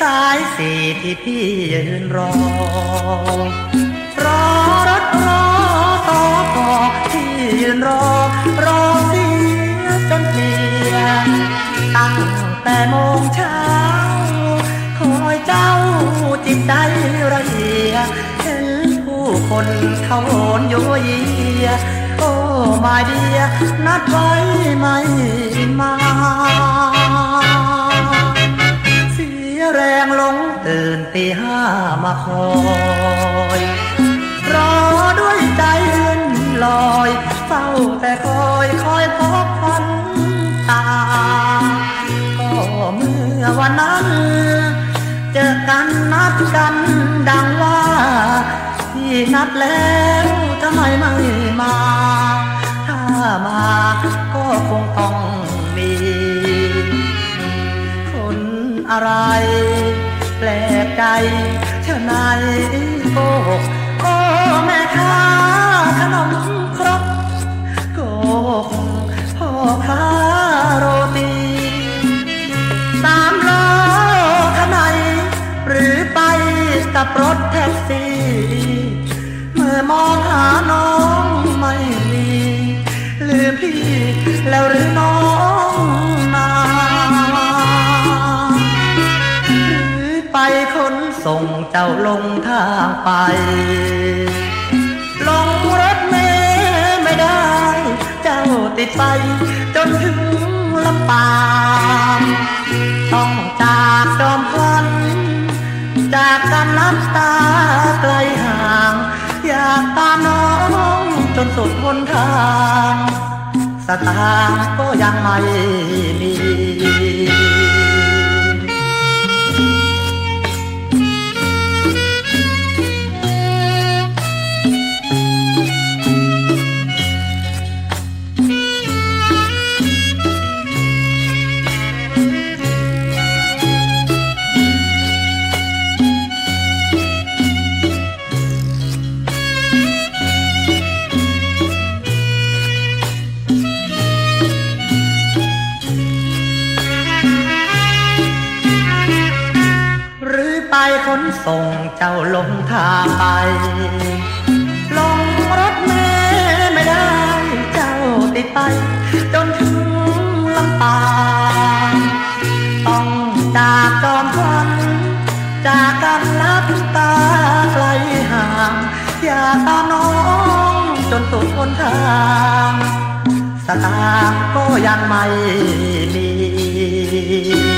สายสี่ที่พี่ยืนรอ รอรถรอต่อต่อที่ยืนรอ รอเสียจนเพลียตั้งแต่โมงเช้า คอยเจ้าจิตใจระเหียเห็นผู้คนเขาโอนโยเยียโอ้มาเดียนัดไว้ไม่มา มาคอยรอด้วยใจเลื่นลอยเฝ้าแต่คอยคอยพบฝันตา ก็เมื่อวันนั้น เจอกันนัดกันดังว่าที่นัดแล้วทำไมไม่มา ถ้ามาก็คงต้องมีคนอะไรแปลกใจ ไหนายโกโอ้แม่ค้าขนมครกโกหกพ่อค้าโรตีสามล้อขนไหนหรือไปกับรถแท็กซี่เมื่อมองหาน้องไม่มีลืมพี่แล้วหรือน้อง เจ้าลงทางไป ลงรถเมล์ไม่ได้ เจ้าติดไป จนถึงลำปางต้องจากจอมพลัน จากกันน้ำตาไกลห่าง อยากตามน้องจนสุดหนทาง สตางค์ก็ยังไม่มี ขนส่งเจ้าลงทางไป ลงรถเมล์ไม่ได้เจ้าติดไป จนถึงลำปางต้องจากจอมพลันจากกันลับตาไกลห่าง อย่าตามน้องจนสุดหนทางสตางค์ก็ยังไม่มี